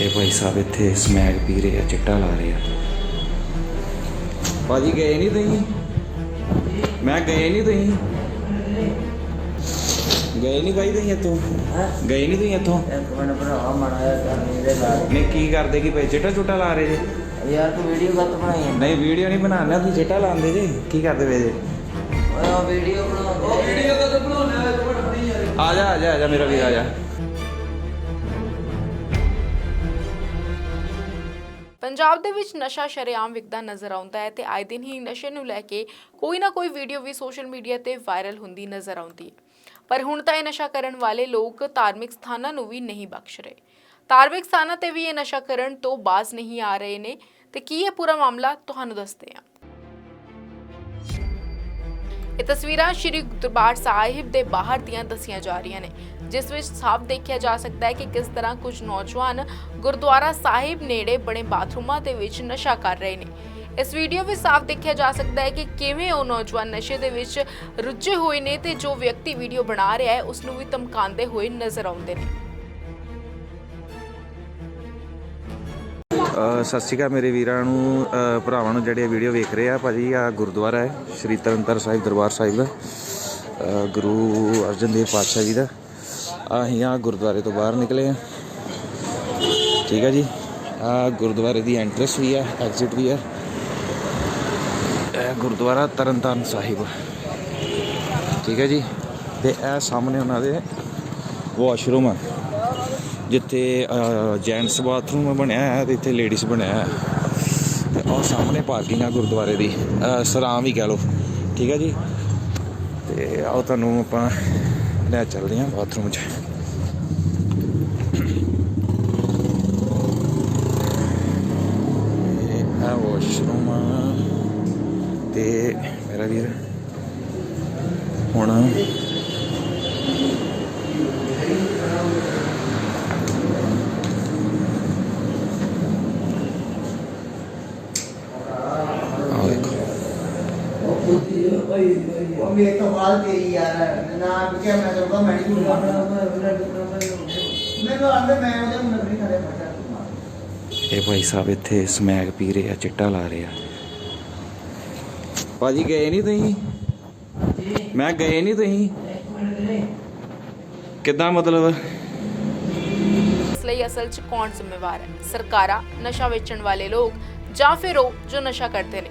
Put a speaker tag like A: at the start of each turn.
A: ਇਹ ਭਾਈ ਸਾਹਿਬ ਇੱਥੇ ਸਮੈਕ ਪੀ ਰਹੇ ਆ ਚਿੱਟਾ ਲਾ ਰਹੇ ਆ। ਭਾਜੀ ਗਏ ਨਹੀਂ ਤੁਸੀਂ? ਮੈਂ ਗਏ ਨਹੀਂ ਤੁਸੀਂ? ਗਏ ਨਹੀਂ ਭਾਈ ਤੁਸੀਂ ਇੱਥੋਂ?
B: ਹੈਂ?
A: ਗਏ ਨਹੀਂ ਤੁਸੀਂ ਇੱਥੋਂ?
B: ਇੱਕ ਮਿੰਟ ਭਰਾਵਾ ਮਾੜਾ ਜਿਹਾ ਨਾਲ
A: ਨਹੀਂ ਕੀ ਕਰਦੇ ਕੀ ਭਾਈ? ਚਿੱਟਾ ਚੁੱਟਾ ਲਾ ਰਹੇ ਜੇ।
B: ਯਾਰ ਤੂੰ ਵੀਡੀਓ ਕੱਟ ਬਣਾਈ
A: ਨਹੀਂ ਵੀਡੀਓ ਨਹੀਂ ਬਣਾਉਣਾ ਤੁਸੀਂ ਚਿੱਟਾ ਲਾਉਂਦੇ ਜੇ। ਕੀ ਕਰਦੇ ਵੇ ਜੇ?
B: ਓਏ ਵੀਡੀਓ ਬਣਾ ਉਹ ਵੀਡੀਓ ਕਦ ਬਣਾਉਣਾ ਇੱਕ ਮਿੰਟ ਫੜੀ ਯਾਰ
A: ਆ ਜਾ ਆ ਜਾ ਆ ਜਾ ਮੇਰਾ ਵੀਰ ਆ ਜਾ।
C: ਪੰਜਾਬ ਦੇ ਵਿੱਚ ਨਸ਼ਾ ਸ਼ਰੇਆਮ ਵਿਕਦਾ ਨਜ਼ਰ ਆਉਂਦਾ ਹੈ ਤੇ ਆਏ ਦਿਨ ਹੀ ਨਸ਼ੇ ਨੂੰ ਲੈ ਕੇ ਕੋਈ ਨਾ ਕੋਈ ਵੀਡੀਓ ਵੀ ਸੋਸ਼ਲ ਮੀਡੀਆ ਤੇ ਵਾਇਰਲ ਹੁੰਦੀ ਨਜ਼ਰ ਆਉਂਦੀ ਹੈ। ਪਰ ਹੁਣ ਤਾਂ ਇਹ ਨਸ਼ਾ ਕਰਨ ਵਾਲੇ ਲੋਕ ਧਾਰਮਿਕ ਸਥਾਨਾਂ ਨੂੰ ਵੀ ਨਹੀਂ ਬਖਸ਼ ਰਹੇ। ਧਾਰਮਿਕ ਸਥਾਨਾਂ ਤੇ ਵੀ ਇਹ ਨਸ਼ਾ ਕਰਨ ਤੋਂ ਬਾਜ਼ ਨਹੀਂ ਆ ਰਹੇ ਨੇ। ਤੇ ਕੀ ਇਹ ਪੂਰਾ ਮਾਮਲਾ? ਤੁਹਾਨੂੰ ਦੱਸਦੇ ਹਾਂ। ਇਹ ਤਸਵੀਰਾਂ ਸ਼੍ਰੀ ਦਰਬਾਰ ਸਾਹਿਬ ਦੇ ਬਾਹਰ ਦੀਆਂ ਦੱਸੀਆਂ ਜਾ ਰਹੀਆਂ ਨੇ, ਜਿਸ ਵਿੱਚ ਸਾਫ਼ ਦੇਖਿਆ ਜਾ ਸਕਦਾ ਹੈ ਕਿ ਕਿਸ ਤਰ੍ਹਾਂ ਕੁਝ ਨੌਜਵਾਨ ਗੁਰਦੁਆਰਾ ਸਾਹਿਬ ਨੇੜੇ ਬਣੇ ਬਾਥਰੂਮਾਂ ਦੇ ਵਿੱਚ ਨਸ਼ਾ ਕਰ ਰਹੇ ਨੇ। ਇਸ ਵੀਡੀਓ ਵਿੱਚ ਸਾਫ਼ ਦੇਖਿਆ ਜਾ ਸਕਦਾ ਹੈ ਕਿ ਕਿਵੇਂ ਉਹ ਨੌਜਵਾਨ ਨਸ਼ੇ ਦੇ ਵਿੱਚ ਰੁੱਝੇ ਹੋਏ ਨੇ ਤੇ ਜੋ ਵਿਅਕਤੀ ਵੀਡੀਓ ਬਣਾ ਰਿਹਾ ਹੈ ਉਸ ਨੂੰ ਵੀ ਧਮਕਾਉਂਦੇ ਹੋਏ ਨਜ਼ਰ ਆਉਂਦੇ ਨੇ।
A: ਸਤਿ ਸ਼੍ਰੀ ਅਕਾਲ ਮੇਰੇ ਵੀਰਾਂ ਨੂੰ ਭਰਾਵਾਂ ਨੂੰ ਜਿਹੜੇ ਵੀਡੀਓ ਵੇਖ ਰਹੇ ਆ। ਭਾਜੀ, ਆ ਗੁਰਦੁਆਰਾ ਹੈ, ਸ਼੍ਰੀ ਤਰਨਤਾਰਨ ਸਾਹਿਬ, ਦਰਬਾਰ ਸਾਹਿਬ ਦਾ। ਗੁਰੂ ਅਰਜਨ ਦੇਵ ਪਾਤਸ਼ਾਹ ਜੀ ਦਾ। ਅਸੀਂ ਆ ਗੁਰਦੁਆਰੇ ਤੋਂ ਬਾਹਰ ਨਿਕਲੇ ਆ। ਠੀਕ ਹੈ ਜੀ? ਆ ਗੁਰਦੁਆਰੇ ਦੀ ਐਂਟਰੈਂਸ ਵੀ ਹੈ ਐਗਜ਼ਿਟ ਵੀ ਹੈ ਇਹ ਗੁਰਦੁਆਰਾ ਤਰਨਤਾਰਨ ਸਾਹਿਬ। ਠੀਕ ਹੈ ਜੀ? ਤੇ ਇਹ ਸਾਹਮਣੇ ਉਹਨਾਂ ਦੇ ਵਾਸ਼ਰੂਮ ਆ। ਜਿੱਥੇ ਜੈਂਟਸ ਬਾਥਰੂਮ ਬਣਿਆ ਹੈ ਤੇ ਇੱਥੇ ਲੇਡੀਜ਼ ਬਣਿਆ ਹੈ। ਤੇ ਉਹ ਸਾਹਮਣੇ ਪਾਰਕਿੰਗ ਆ ਗੁਰਦੁਆਰੇ ਦੀ। ਅਹ ਸਰਾਂ ਵੀ ਕਹਿ ਲਓ। ਠੀਕ ਹੈ ਜੀ? ਤੇ ਆਓ ਤੁਹਾਨੂੰ ਆਪਾਂ ਲੈ ਚੱਲਦੇ ਹਾਂ ਬਾਥਰੂਮ 'ਚ। ਇਹ ਆ ਵਾਸ਼ਰੂਮ ਆ ਤੇ ਮੇਰਾ ਵੀਰ, ਹੁਣ
D: ਉਹ ਮੇਰੇ ਤੋਂ ਬਾਅਦ ਤੇਰੀ ਯਾਰ ਨਾ ਕਿ ਮੈਂ ਕਰੂੰਗਾ ਮੈਂ ਨਹੀਂ ਕਰੂੰਗਾ ਮੈਨੂੰ ਆਂਦੇ ਮੈਂ ਉਹਦੇ ਨੂੰ ਨਗਰੀ ਖੜੇ ਫਟਾ
A: ਇਹ ਭਾਈ ਸਾਹਿਬ ਇੱਥੇ ਸਮੈਕ ਪੀ ਰਹੇ ਆ ਚਿੱਟਾ ਲਾ ਰਹੇ ਆ। ਭਾਜੀ ਗਏ ਨਹੀਂ ਤੁਸੀਂ? ਮੈਂ ਗਏ ਨਹੀਂ ਤੁਸੀਂ? ਕਿੱਦਾਂ ਮਤਲਬ?
C: ਇਸ ਲਈ ਅਸਲ 'ਚ ਕੌਣ ਜ਼ਿੰਮੇਵਾਰ ਹੈ? ਸਰਕਾਰਾਂ ਨਸ਼ਾ ਵੇਚਣ ਵਾਲੇ ਲੋਕ ਜਾਂ ਫਿਰ ਉਹ ਜੋ ਨਸ਼ਾ ਕਰਦੇ ਨੇ?